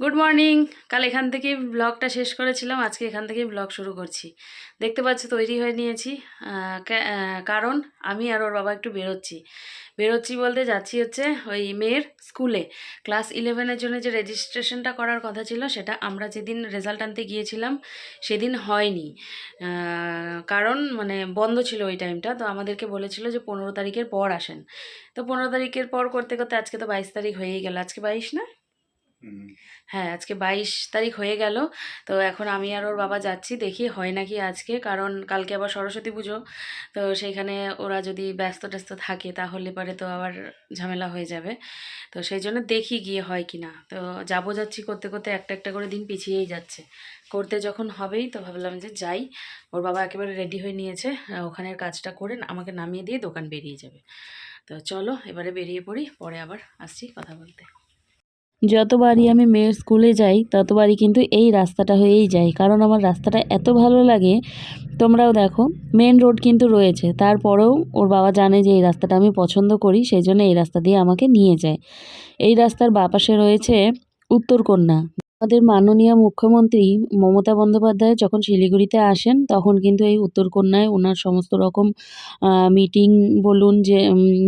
Good morning কাল এখান থেকে ব্লগটা শেষ করেছিলাম। আজকে এখান থেকেই ব্লগ শুরু করছি। দেখতে পাচ্ছ, তৈরি হয়ে নিয়েছি। কারণ আমি আর ওর বাবা একটু বেরোচ্ছি। বেরোচ্ছি বলতে যাচ্ছি হচ্ছে ওই মেয়ের স্কুলে। ক্লাস ইলেভেনের জন্য যে রেজিস্ট্রেশনটা করার কথা ছিল, সেটা আমরা যেদিন রেজাল্ট আনতে গিয়েছিলাম, সেদিন হয়নি। কারণ মানে বন্ধ ছিল ওই টাইমটা তো আমাদেরকে বলেছিল যে পনেরো তারিখের পর আসেন। তো পনেরো তারিখের পর করতে করতে আজকে তো বাইশ তারিখ হয়েই গেল। আজকে বাইশ না। হ্যাঁ আজকে বাইশ তারিখ হয়ে গেল। তো এখন আমি আর ওর বাবা যাচ্ছি, দেখি হয় নাকি আজকে। কারণ কালকে আবার সরস্বতী পুজো। তো সেইখানে ওরা যদি ব্যস্ত ট্যস্ত থাকে, তাহলে পরে তো আবার ঝামেলা হয়ে যাবে। তো সেই জন্য দেখি গিয়ে হয় কি না তো যাব যাচ্ছি করতে করতে একটা একটা করে দিন পিছিয়েই যাচ্ছে। করতে যখন হবেই, তো ভাবলাম যে যাই। ওর বাবা একেবারে রেডি হয়ে নিয়েছে। ওখানের কাজটা করে আমাকে নামিয়ে দিয়ে দোকান বেরিয়ে যাবে। তো চলো, এবারে বেরিয়ে পড়ি, পরে আবার আসছি কথা বলতে। যতবারই আমি মেয়ের স্কুলে যাই, ততবারই কিন্তু এই রাস্তাটা হয়েই যাই কারণ আমার রাস্তাটা এত ভালো লাগে, তোমরাও দেখো মেন রোড কিন্তু রয়েছে। তারপরেও ওর বাবা জানে যে এই রাস্তাটা আমি পছন্দ করি, সেই জন্য এই রাস্তা দিয়ে আমাকে নিয়ে যায়। এই রাস্তার বাপাশে রয়েছে উত্তরকন্যা। আমাদের মাননীয় মুখ্যমন্ত্রী মমতা বন্দ্যোপাধ্যায় যখন শিলিগুড়িতে আসেন, তখন কিন্তু এই উত্তরকন্যায় ওনার সমস্ত রকম মিটিং বলুন যে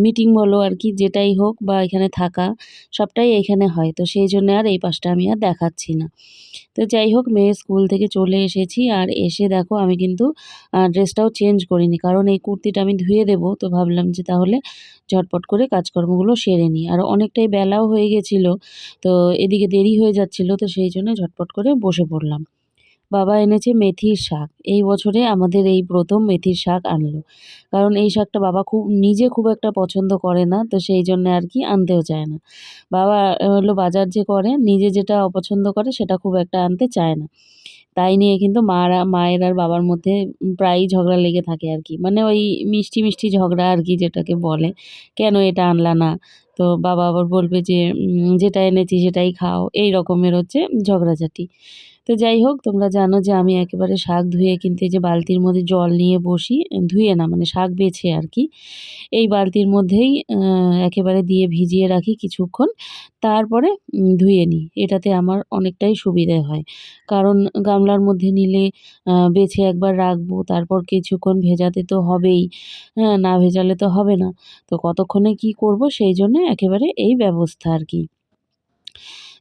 মিটিং বলো আর কি, যেটাই হোক বা এখানে থাকা, সবটাই এখানে হয়। তো সেই জন্য আর এই পাশটা আমি আর দেখাচ্ছি না। তো যাই হোক, মেয়ে স্কুল থেকে চলে এসেছি আর এসে দেখো আমি কিন্তু ড্রেসটাও চেঞ্জ করিনি। কারণ এই কুর্তিটা আমি ধুয়ে দেবো, তো ভাবলাম যে তাহলে ঝটপট করে কাজকর্মগুলো সেরে নিই। আর অনেকটাই বেলাও হয়ে গেছিল, তো এদিকে দেরি হয়ে যাচ্ছিল, তো সেই জন্য ঝটপট করে বসে পড়লাম। বাবা এনেছে মেথির শাক। এই বছরে আমাদের এই প্রথম মেথির শাক আনলো। কারণ এই শাকটা বাবা খুব, নিজে খুব একটা পছন্দ করে না, তো সেই জন্য আর কি আনতেও চায় না। বাবা হলো বাজার যে করে, নিজে যেটা অপছন্দ করে সেটা খুব একটা আনতে চায় না। তাই নিয়ে কিন্তু মারা, মায়ের আর বাবার মধ্যে প্রায়ই ঝগড়া লেগে থাকে আর কি। মানে ওই মিষ্টি মিষ্টি ঝগড়া আর কি যেটাকে বলে, কেন এটা আনলা না? তো বাবা আবার বলবে যে যেটা এনেছি সেটাই খাও। এই রকমের হচ্ছে ঝগড়াঝাটি। তো যাই হোক, তোমরা জানো যে আমি একেবারে শাক ধুয়ে কিন্তু এই যে বালতির মধ্যে জল নিয়ে বসি, ধুয়ে না মানে শাক বেছে আর কি। এই বালতির মধ্যেই একেবারে দিয়ে ভিজিয়ে রাখি কিছুক্ষণ, তারপরে ধুয়ে নিই। এটাতে আমার অনেকটাই সুবিধে হয়। কারণ গামলার মধ্যে নিলে বেছে একবার রাখব, তারপর কিছুক্ষণ ভেজাতে তো হবেই। হ্যাঁ না ভেজালে তো হবে না। তো কতক্ষণে কি করব, সেই জন্য একেবারে এই ব্যবস্থা আর কি।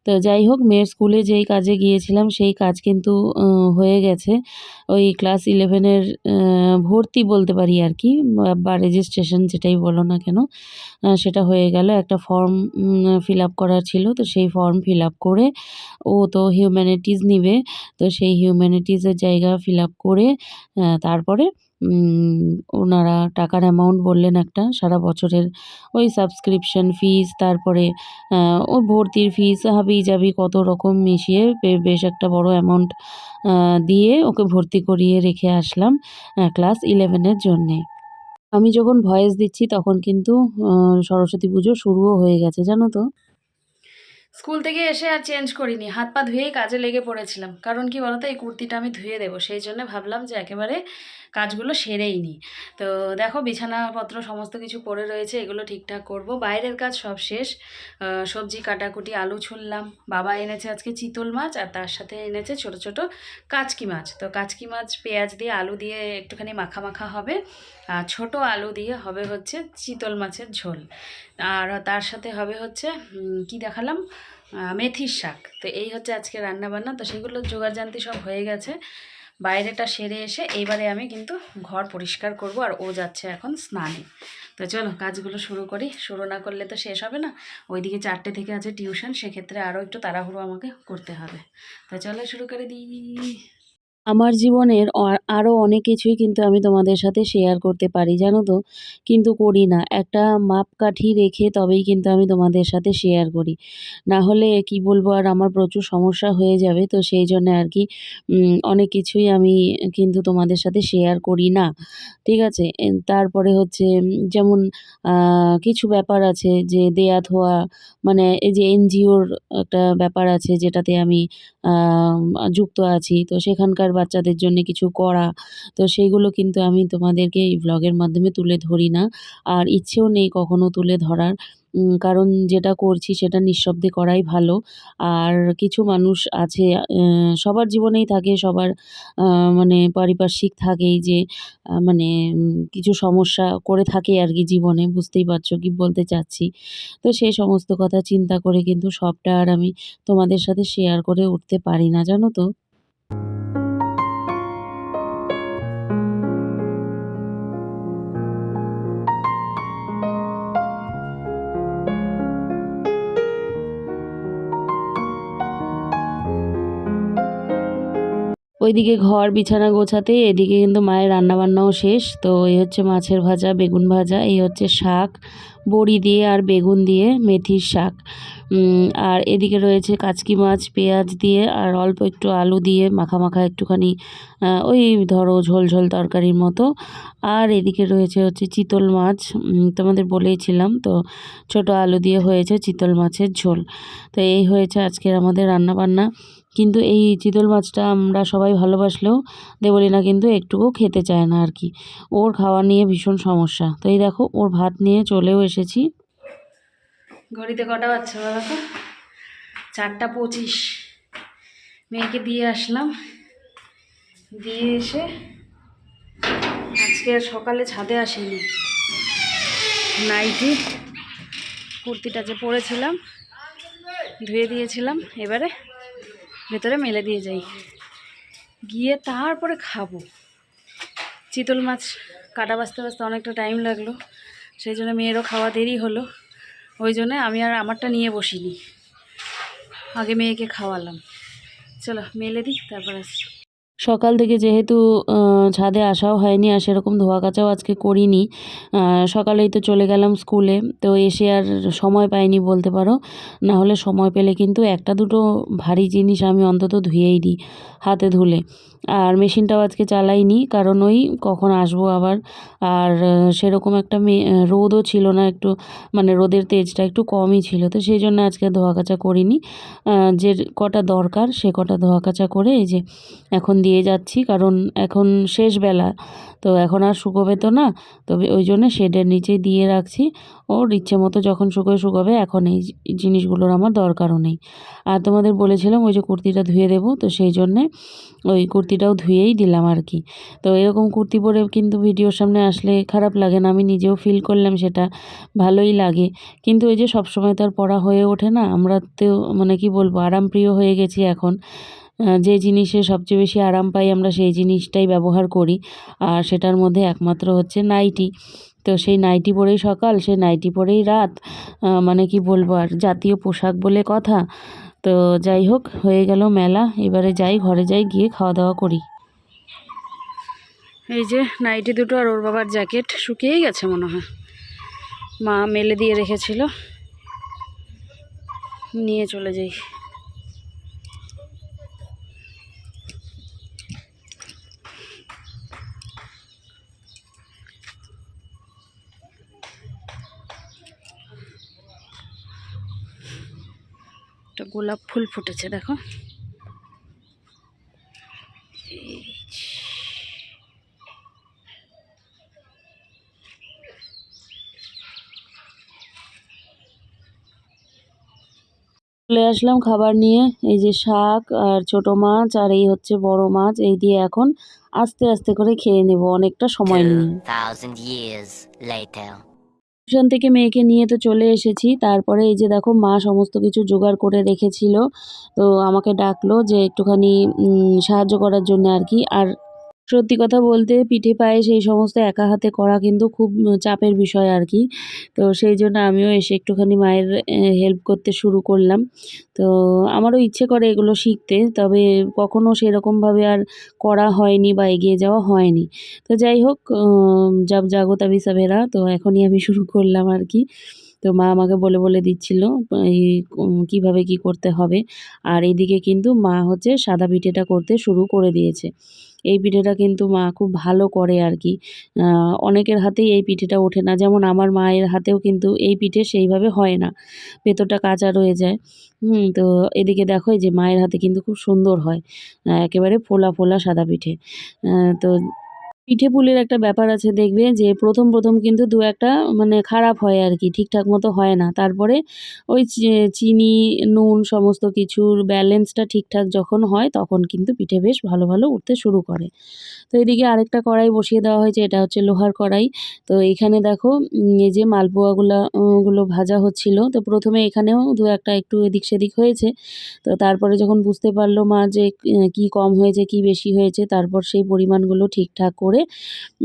তো যাই হোক, মেয়ের স্কুলে যেই কাজে গিয়েছিলাম, সেই কাজ কিন্তু হয়ে গেছে। ওই ক্লাস ইলেভেনের ভর্তি বলতে পারি আর কি, বা- রেজিস্ট্রেশন যেটাই বলো না কেন সেটা হয়ে গেল। একটা ফর্ম ফিল আপ করার ছিল, তো সেই ফর্ম ফিল আপ করে ও তো হিউম্যানিটিজ নিবে। তো সেই হিউম্যানিটিজের জায়গা ফিল আপ করে তারপরে ওনারা টাকার অ্যামাউন্ট বললেন একটা সারা বছরের ওই সাবস্ক্রিপশন ফিস তারপরে ও ভর্তির ফিস হাবি জাবি কত রকম মিশিয়ে বেশ একটা বড় অ্যামাউন্ট দিয়ে ওকে ভর্তি করিয়ে রেখে আসলাম ক্লাস ইলেভেনের জন্যে। আমি যখন ভয়েস দিচ্ছি তখন কিন্তু সরস্বতী পুজো শুরুও হয়ে গেছে, জানো তো? স্কুল থেকে এসে আর চেঞ্জ করিনি, হাত পা ধুয়েই কাজে লেগে পড়েছিলাম। কারণ কি বলতো, এই কুর্তিটা আমি ধুয়ে দেবো, সেই জন্য ভাবলাম যে একেবারে কাজগুলো সেরেই নিই তো দেখো বিছানাপত্র সমস্ত কিছু পড়ে রয়েছে, এগুলো ঠিকঠাক করব। বাইরের কাজ সব শেষ। সবজি কাটাকুটি, আলু ছুললাম। বাবা এনেছে আজকে চিতল মাছ আর তার সাথে এনেছে ছোট ছোট কাচকি মাছ। তো কাচকি মাছ, পেঁয়াজ দিয়ে আলু দিয়ে একটুখানি মাখা মাখা হবে। আর ছোট আলু দিয়ে হবে হচ্ছে চিতল মাছের ঝোল। আর তার সাথে হবে হচ্ছে কি দেখালাম? মেথির শাক। তো এই হচ্ছে আজকে রান্না বান্না তো সেগুলো জোগাড়জান্তি সব হয়ে গেছে। বাইরেটা সেরে এসে এইবারে আমি কিন্তু ঘর পরিষ্কার করব আর ও যাচ্ছে এখন স্নানে। তো চলো কাজগুলো শুরু করি। শুরু না করলে তো শেষ হবে না। ওইদিকে চারটে থেকে আছে টিউশন, সেক্ষেত্রে আরও একটু তাড়াহুড়ো আমাকে করতে হবে। তো চলো শুরু করে দিই। আমার জীবনের আরও অনেক কিছুই কিন্তু আমি তোমাদের সাথে শেয়ার করতে পারি, জানো তো? কিন্তু করি না। একটা মাপকাঠি রেখে তবেই কিন্তু আমি তোমাদের সাথে শেয়ার করি। না হলে কি বলব, আর আমার প্রচুর সমস্যা হয়ে যাবে, তো সেই জন্য আর কি অনেক কিছুই আমি কিন্তু তোমাদের সাথে শেয়ার করি না। ঠিক আছে? তারপরে হচ্ছে যেমন কিছু ব্যাপার আছে যে দেয়া থোয়া মানে এই যে এনজিওর একটা ব্যাপার আছে যেটাতে আমি যুক্ত আছি, তো সেখানকার বাচ্চাদের জন্য কিছু করা। তো সেইগুলো কিন্তু আমি তোমাদেরকে এই ব্লগের মাধ্যমে তুলে ধরি না। আর ইচ্ছেও নেই কখনো তুলে ধরার। কারণ যেটা করছি সেটা নিঃশব্দে করাই ভালো। আর কিছু মানুষ আছে সবার জীবনেই থাকে, সবার মানে পারিপার্শ্বিক থাকেই যে মানে কিছু সমস্যা করে থাকে আর কি জীবনে। বুঝতেই পারছ কি বলতে চাচ্ছি? তো সেই সমস্ত কথা চিন্তা করে কিন্তু সবটা আর আমি তোমাদের সাথে শেয়ার করে উঠতে পারি না, জানো তো? ওইদিকে ঘর বিছানা গোছাতে, এদিকে কিন্তু মায়ের রান্নাবান্নাও শেষ। তো এই হচ্ছে মাছের ভাজা, বেগুন ভাজা, এই হচ্ছে শাক, বড়ি দিয়ে আর বেগুন দিয়ে মেথির শাক। আর এদিকে রয়েছে কাচকি মাছ, পেঁয়াজ দিয়ে আর অল্প একটু আলু দিয়ে মাখা মাখা একটুখানি ওই ধরো ঝোল ঝোল তরকারির মতো। আর এদিকে রয়েছে হচ্ছে চিতল মাছ তোমাদের বলেইছিলাম তো, ছোট আলু দিয়ে হয়েছে চিতল মাছের ঝোল। তো এই হয়েছে আজকের আমাদের রান্না বান্না কিন্তু এই চিতল মাছটা আমরা সবাই ভালোবাসলেও দেবলিনা কিন্তু একটুকুও খেতে চায় না আর কি। ওর খাওয়া নিয়ে ভীষণ সমস্যা। তো এই দেখো, ওর ভাত নিয়ে চলেও এসেছি। ঘড়িতে কটা বাচ্চা বলো তো? চারটা পঁচিশ। মেয়েকে দিয়ে আসলাম। দিয়ে এসে আজকে সকালে ছাদে আসিনি। নাইটি, কুর্তিটা যে পরেছিলাম, ধুয়ে দিয়েছিলাম। এবারে ভেতরে মেলে দিয়ে যাই। গিয়ে তারপরে খাব। চিতল মাছ কাটা বাঁচতে বাঁচতে অনেকটা টাইম লাগল। সেই জন্য মেয়েরও খাওয়া দেরি হলো। ওই জন্যে আমি আর আমারটা নিয়ে বসিনি। আগে মেয়েকে খাওয়ালাম। চলো, মেলে দিই, তারপর আসছি। সকাল থেকে যেহেতু ছাদে আসাও হয়নি আর সেরকম ধোয়া কাচাও আজকে করিনি। সকালেই তো চলে গেলাম স্কুলে, তো এসে আর সময় পাইনি বলতে পারো। না হলে সময় পেলে কিন্তু একটা দুটো ভারী জিনিস আমি অন্তত ধুয়েই দিই হাতে ধুলে। আর মেশিনটাও আজকে চালাইনি, কারণ ওই কখন আসব আবার। আর সেরকম একটা রোদও ছিল না একটু মানে রোদের তেজটা একটু কমই ছিল, তো সেই জন্য আজকে ধোয়া কাচা করিনি। যে কটা দরকার সে কটা ধোয়া কাচা করে এই যে এখন দিয়ে যাচ্ছি, কারণ এখন শেষ বেলা। তো এখন আর শুকোবে তো না, তবে ওই জন্য শেডের নিচেই দিয়ে রাখছি। ওর ইচ্ছে মতো যখন শুকোয়, শুকোবে, এখন এই জিনিসগুলোর আমার দরকারও নেই। আর তোমাদের বলেছিলাম ওই যে কুর্তিটা ধুয়ে দেবো, তো সেই জন্যে ওই কুর্তিটাও ধুয়েই দিলাম আর কি। তো এরকম কুর্তি পরে কিন্তু ভিডিওর সামনে আসলে খারাপ লাগে না, আমি নিজেও ফিল করলাম সেটা ভালোই লাগে। কিন্তু ওই যে সবসময় তো আর পরা হয়ে ওঠে না, আমরা তো মানে কি বলব, আরামপ্রিয় হয়ে গেছি এখন। যে জিনিসে সবচেয়ে বেশি আরাম পাই আমরা সেই জিনিসটাই ব্যবহার করি। আর সেটার মধ্যে একমাত্র হচ্ছে নাইটি। তো সেই নাইটি পরেই সকাল, সেই নাইটি পরেই রাত মানে কি বলব আর, জাতীয় পোশাক বলে কথা। তো যাই হোক, হয়ে গেল মেলা। এবারে যাই, ঘরে যাই, গিয়ে খাওয়া দাওয়া করি। এই যে নাইটি দুটো আর ওর বাবার জ্যাকেট শুকিয়েই গেছে মনে হয়। মা মেলে দিয়ে রেখেছিল। নিয়ে চলে যাই। একটা গোলাপ ফুল ফুটেছে দেখো চলে আসলাম খাবার নিয়ে এই যে শাক আর ছোট মাছ আর এই হচ্ছে বড় মাছ এই দিয়ে এখন আস্তে আস্তে করে খেয়ে নেব অনেকটা সময় নিয়ে 2,000 years later. টিউশন থেকে মেয়েকে নিয়ে তো চলে এসেছি। তারপরে এই যে দেখো, মা সমস্ত কিছু জোগাড় করে রেখেছিল। তো আমাকে ডাকলো যে একটুখানি সাহায্য করার জন্য আর কি। আর সত্যি কথা বলতে পিঠে পায়ে সেই সমস্ত একা হাতে করা কিন্তু খুব চাপের বিষয় আর কি। তো সেই জন্য আমিও এসে একটুখানি মায়ের হেল্প করতে শুরু করলাম। তো আমারও ইচ্ছে করে এগুলো শিখতে, তবে কখনও সেরকমভাবে আর করা হয়নি বা এগিয়ে যাওয়া হয়নি। তো যাই হোক যাব জাগো তাবি সাবেরা, তো এখনই আমি শুরু করলাম আর কি। তো মা আমাকে বলে বলে দিচ্ছিল, এই কীভাবে কি করতে হবে। আর এইদিকে কিন্তু মা হচ্ছে সাদা পিঠেটা করতে শুরু করে দিয়েছে। এই পিঠেটা কিন্তু মা খুব ভালো করে আর কি। অনেকের হাতেই এই পিঠেটা ওঠে না। যেমন আমার মায়ের হাতেও কিন্তু এই পিঠে সেইভাবে হয় না। ভেতরটা কাঁচা রয়ে যায়। হুম, তো এদিকে দেখো যে মায়ের হাতে কিন্তু খুব সুন্দর হয়। একেবারে ফোলা ফোলা সাদা পিঠে। তো পিঠে পুলির একটা ব্যাপার আছে, দেখবে যে প্রথম প্রথম কিন্তু দু একটা মানে খারাপ হয় আর কি, ঠিকঠাক মতো হয় না। তারপরে ওই চিনি, নুন সমস্ত কিছুর ব্যালেন্সটা ঠিকঠাক যখন হয় তখন কিন্তু পিঠে বেশ ভালো ভালো উঠতে শুরু করে। তো এদিকে আরেকটা কড়াই বসিয়ে দেওয়া হয়েছে, এটা হচ্ছে লোহার কড়াই। তো এখানে দেখো এই যে মালপোয়াগুলো গুলো ভাজা হচ্ছিল, তো প্রথমে এখানেও দু একটা একটু এদিক সেদিক হয়েছে। তো তারপরে যখন বুঝতে পারল মা যে কি কম হয়েছে, কি বেশি হয়েছে, তারপর সেই পরিমাণগুলো ঠিকঠাক করে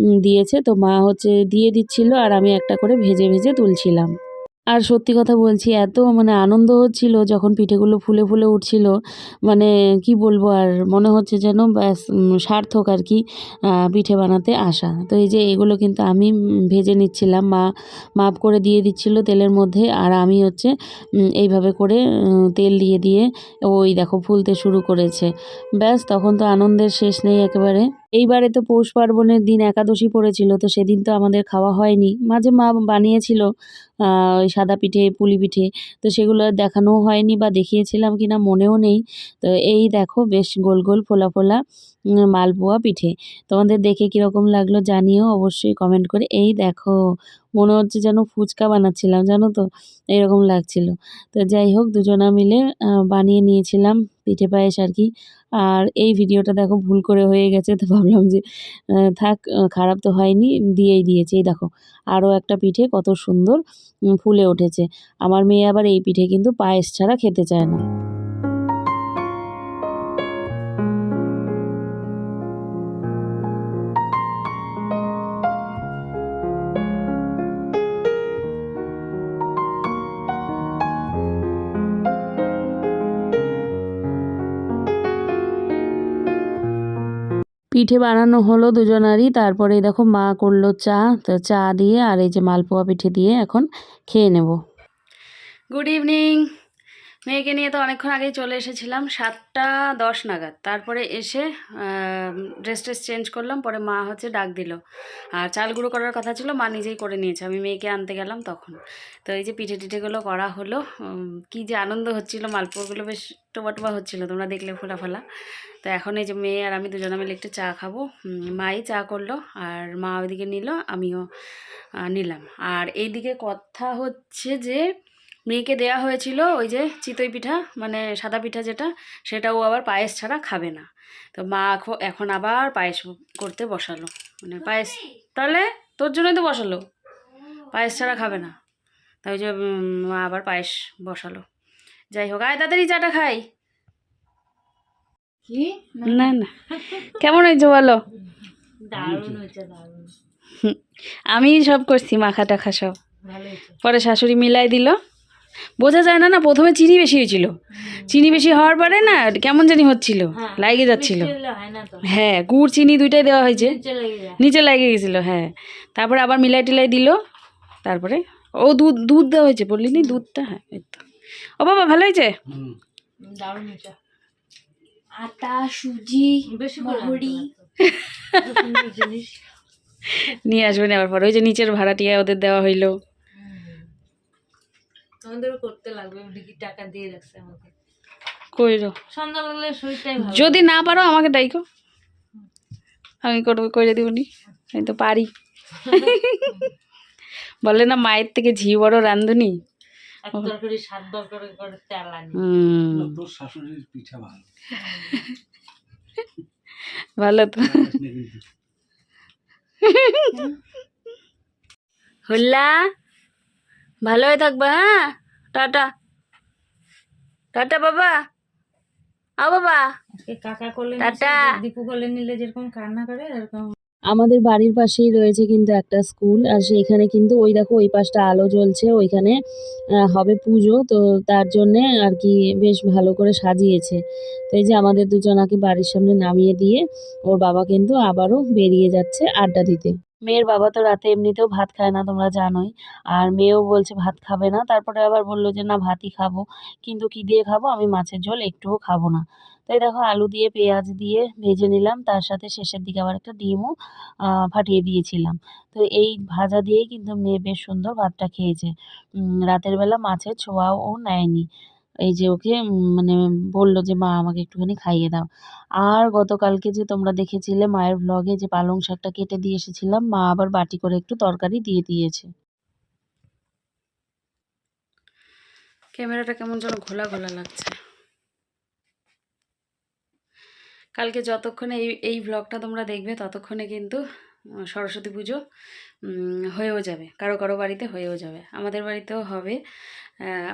উম, দিয়েছে। তো মা হচ্ছে দিয়ে দিচ্ছিল আর আমি একটা করে ভেজে ভেজে তুলছিলাম। আর সত্যি কথা বলছি এত মানে আনন্দ হচ্ছিল যখন পিঠেগুলো ফুলে ফুলে উঠছিল। মানে কি বলব আর মনে হচ্ছে যেন ব্যাস সার্থক আর কি পিঠে বানাতে আসা। তো এই যে এগুলো কিন্তু আমি ভেজে নিচ্ছিলাম। মা মাপ করে দিয়ে দিচ্ছিল তেলের মধ্যে আর আমি হচ্ছে এইভাবে করে তেল দিয়ে দিয়ে ওই দেখো ফুলতে শুরু করেছে। ব্যাস তখন তো আনন্দের শেষ নেই একেবারে। এইবারে তো পৌষ পার্বণের দিন একাদশী পড়েছিল, তো সেদিন তো আমাদের খাওয়া হয়নি। মাঝে মা বানিয়েছিল ওই সাদা পিঠে, পুলি পিঠে, তো সেগুলো দেখানো দেখানোও হয়নি বা দেখিয়েছিলাম কিনা মনেও নেই। তো এই দেখো, বেশ গোল গোল, ফোলা ফোলা। মালপোয়া পিঠে। তোমাদের দেখে কীরকম লাগল জানিও অবশ্যই কমেন্ট করে। এই দেখো, মনে হচ্ছে যেন ফুচকা বানাচ্ছিলাম, জানো তো? এরকম লাগছিল। তো যাই হোক, দুজনা মিলে বানিয়ে নিয়েছিলাম পিঠে পায়েস আর কি। আর এই ভিডিওটা দেখো ভুল করে হয়ে গেছে, তো ভাবলাম যে থাক খারাপ তো হয়নি, দিয়েই দিয়েছি। এই দেখো আরও একটা পিঠে কত সুন্দর ফুলে উঠেছে। আমার মেয়ে আবার এই পিঠে কিন্তু পায়েস ছাড়া খেতে চায় না। পিঠে বানানো হলো দুজনারই। তারপরে দেখো মা করল চা। তো চা দিয়ে আর এই যে মালপোয়া পিঠে দিয়ে এখন খেয়ে নেব। গুড ইভিনিং মেয়েকে নিয়ে তো অনেকক্ষণ আগেই চলে এসেছিলাম, সাতটা দশ নাগাদ। তারপরে এসে ড্রেস ট্রেস চেঞ্জ করলাম, পরে মা হচ্ছে ডাক দিল। আর চাল গুঁড়ো করার কথা ছিল, মা নিজেই করে নিয়েছে। আমি মেয়েকে আনতে গেলাম তখন। তো এই যে পিঠে টিঠেগুলো করা হলো কি যে আনন্দ হচ্ছিল, মালপোয়াগুলো বেশ টোবা হচ্ছিল, তোমরা দেখলে ফোলা ফোলা। তো এখন এই যে মেয়ে আর আমি দুজনে মিলে একটু চা খাব। মাই চা করল, আর মা ওইদিকে নিল, আমিও নিলাম। আর এইদিকে কথা হচ্ছে যে মেয়েকে দেয়া হয়েছিল ওই যে চিতই পিঠা মানে সাদা পিঠা যেটা সেটা ও আবার পায়েস ছাড়া খাবে না। তো মা এখন আবার পায়েস করতে বসালো। মানে পায়েস তাহলে তোর জন্যই তো বসালো। পায়েস ছাড়া খাবে না। তাই ওই যে মা আবার পায়েস বসালো। যাই হোক আয় তাড়াতাড়ি চাটা খাই। কি? না। না কেমন হয়েছে বলো? দারুণ হয়েছে দারুণ। আমি সব করছি মাখা টাখা সব পরে শাশুড়ি মিলাই দিল। বোঝা যায় না না প্রথমে চিনি বেশি হয়েছিল। চিনি বেশি হওয়ার পরে না কেমন জানি হচ্ছিল হ্যাঁ, লাগে যাচ্ছিল। হয় গুড় চিনি দুইটাই দেওয়া হয়েছে। নিচে লেগে গেছিল হ্যাঁ। তারপরে আবার মিলাই টিলাই দিল তারপরে ও দুধ দুধ দেওয়া হয়েছে বললি নি দুধটা হ্যাঁ এই তো। ও বাবা ভালো হয়েছে? আটা সুজি নিয়ে আসবেন আবার পরে ওই যে নিচের ভাড়াটিয়া ওদের দেওয়া হইল। আমাদেরও করতে লাগবে বিকি টাকা দিয়ে রাখছে আমাকে। কইরো। সন্ধ্যা লাগলে শরীরটাই ভালো। যদি না পারো আমাকে ডাইকো। আমি করব করে দিবনি আমি তো পারি। বলে না মায়ের থেকে ঝি বড় রান্ধুনি। এক তরকারি সাত তরকারি করে তেল আনি তোর শাশুড়ির পিঠা ভালো। ভালো তো। কিন্তু হল্লা। ভালো হয়ে থাকবা হ্যাঁ? টাটা। টাটা বাবা। আ বাবা। আজকে কাকা করলে টাটা। দীপু করলে নিলে যেরকম কান্না করে এরকম আমাদের বাড়ির পাশেই রয়েছে কিন্তু একটা স্কুল আর সেইখানে কিন্তু ওই দেখো ওই পাশটা আলো জ্বলছে ওইখানে হবে পুজো তো তার জন্যে আর কি বেশ ভালো করে সাজিয়েছে। তো এই যে আমাদের দুজনাকে বাড়ির সামনে নামিয়ে দিয়ে ওর বাবা কিন্তু আবারও বেরিয়ে যাচ্ছে আড্ডা দিতে। মেয়ের বাবা তো রাতে এমনিতেও ভাত খায় না, তোমরা জানোই। আর মেয়েও বলছে ভাত খাবে না, তারপরে আবার বলল যে, না, ভাতই খাব। কিন্তু কি দিয়ে খাব? আমি মাছের ঝোল, একটুও খাব না। তাই দেখো, আলু দিয়ে, পেঁয়াজ দিয়ে ভেজে নিলাম। তার সাথে শেষের দিকে আবার একটা ডিমও ফাটিয়ে দিয়েছিলাম। তো এই ভাজা দিয়েই কিন্তু মেয়ে বেশ সুন্দর ভাতটা খেয়েছে। রাতের বেলা মাছের ছোঁয়াও ও নেয়নি। এই যে ওকে মানে বলল যে, মা, আমাকে একটুখানি খাইয়ে দাও। আর গতকালকে যে তোমরা দেখেছিলে মায়ের ব্লগে যে পালং শাকটা কেটে দিয়ে এসেছিলাম, মা আবার বাটি করে একটু তরকারি দিয়ে দিয়েছে। ক্যামেরাটা কেমন যেন ঘোলা ঘোলা লাগছে। কালকে যতক্ষণে এই এই ব্লগটা তোমরা দেখবে, ততক্ষণে কিন্তু সরস্বতী পুজো হয়েও যাবে। কারও কারও বাড়িতে হয়েও যাবে। আমাদের বাড়িতেও হবে।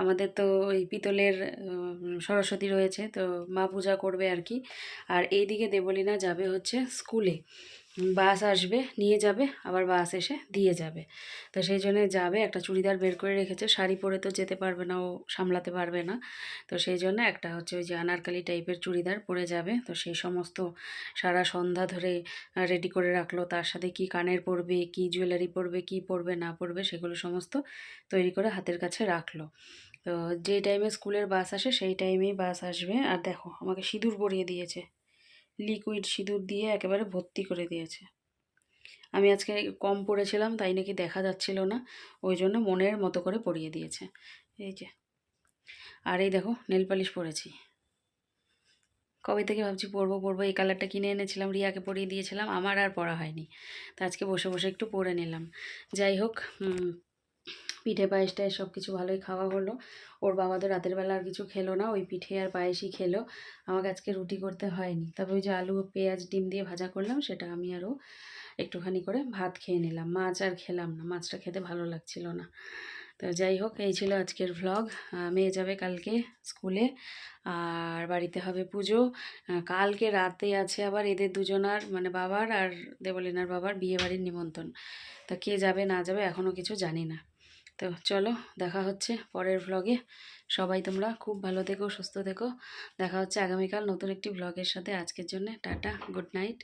আমাদের তো ওই পিতলের সরস্বতী রয়েছে, তো মা পূজা করবে আর কি। আর এইদিকে দেবলীনা যাবে হচ্ছে স্কুলে। বাস আসবে, নিয়ে যাবে, আবার বাস এসে দিয়ে যাবে। তো সেই জন্য যাবে, একটা চুড়িদার বের করে রেখেছে। শাড়ি পরে তো যেতে পারবে না, ও সামলাতে পারবে না। তো সেই জন্য একটা হচ্ছে ওই যে আনারকালি টাইপের চুড়িদার পরে যাবে। তো সেই সমস্ত সারা সন্ধ্যা ধরে রেডি করে রাখল। তার সাথে কি কানের পরবে, কি জুয়েলারি পরবে, কি পরবে, না পরবে, সেগুলো সমস্ত তৈরি করে হাতের কাছে রাখল। তো যে টাইমে স্কুলের বাস আসে, সেই টাইমেই বাস আসবে। আর দেখো, আমাকে সিঁদুর পরিয়ে দিয়েছে। লিকুইড সিঁদুর দিয়ে একেবারে ভর্তি করে দিয়েছে। আমি আজকে কম পড়েছিলাম, তাই নাকি দেখা যাচ্ছিল না, ওই জন্য মনের মতো করে পরিয়ে দিয়েছে। এই যে। আর এই দেখো নেল পালিশ পরেছি। কবে থেকে ভাবছি পরবো পরবো, এই কালারটা কিনে এনেছিলাম, রিয়াকে পরিয়ে দিয়েছিলাম, আমার আর পরা হয়নি। তো আজকে বসে বসে একটু পরে নিলাম। যাই হোক পিঠে পায়েস টায়েস সব কিছু ভালোই খাওয়া হলো। ওর বাবা তো রাতের বেলা আর কিছু খেলো না, ওই পিঠে আর পায়েসই খেলো। আমাকে আজকে রুটি করতে হয়নি। তবে ওই যে আলু, পেঁয়াজ, ডিম দিয়ে ভাজা করলাম, সেটা আমি আরও একটুখানি করে ভাত খেয়ে নিলাম। মাছ আর খেলাম না, মাছটা খেতে ভালো লাগছিল না। তো যাই হোক, এই ছিল আজকের ভ্লগ মেয়ে যাবে কালকে স্কুলে, আর বাড়িতে হবে পুজো। কালকে রাতে আছে আবার এদের দুজনার মানে বাবার আর দেবলিনার বাবার বিয়ে বাড়ির নিমন্ত্রণ। তা কে যাবে না যাবে এখনও কিছু জানি না। তো চলো দেখা হচ্ছে পরের ভ্লগে সবাই তোমরা খুব ভালো থেকো, সুস্থ থেকো। দেখা হচ্ছে আগামীকাল নতুন একটি ভ্লগের সাথে। আজকের জন্য টাটা গুড নাইট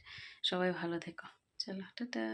সবাই ভালো থেকো। চলো, টাটা।